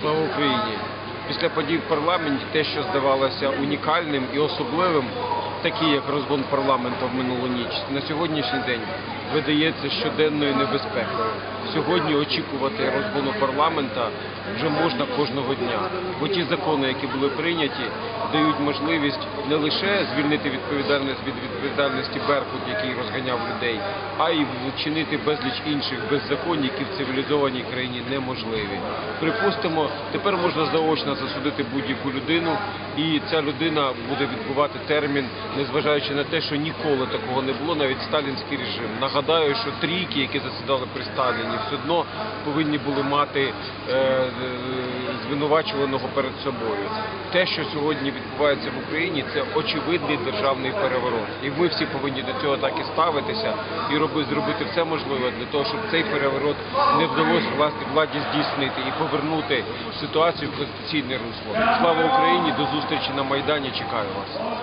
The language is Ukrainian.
Слава Україні! Після подій в парламенті те, що здавалося унікальним і особливим, такі як розгон парламенту в минулу ніч, на сьогоднішній день видається щоденною небезпекою. Сьогодні очікувати розгону парламента вже можна кожного дня, бо ті закони, які були прийняті, дають можливість не лише звільнити відповідальність від відповідальності Беркут, який розганяв людей, а й вчинити безліч інших беззаконь, які в цивілізованій країні неможливі. Припустимо, тепер можна заочно засудити будь-яку людину, і ця людина буде відбувати термін, незважаючи на те, що ніколи такого не було, навіть сталінський режим. Нагадаю, що трійки, які засідали при Сталіні, все одно повинні були мати е, звинувачуваного перед собою. Те, що сьогодні відбувається в Україні, це очевидний державний переворот. І ми всі повинні до цього так і ставитися і роби, зробити все можливе для того, щоб цей переворот не вдалося власне владі здійснити і повернути ситуацію в конституційне русло. Слава Україні! До зустрічі на Майдані. Чекаю вас.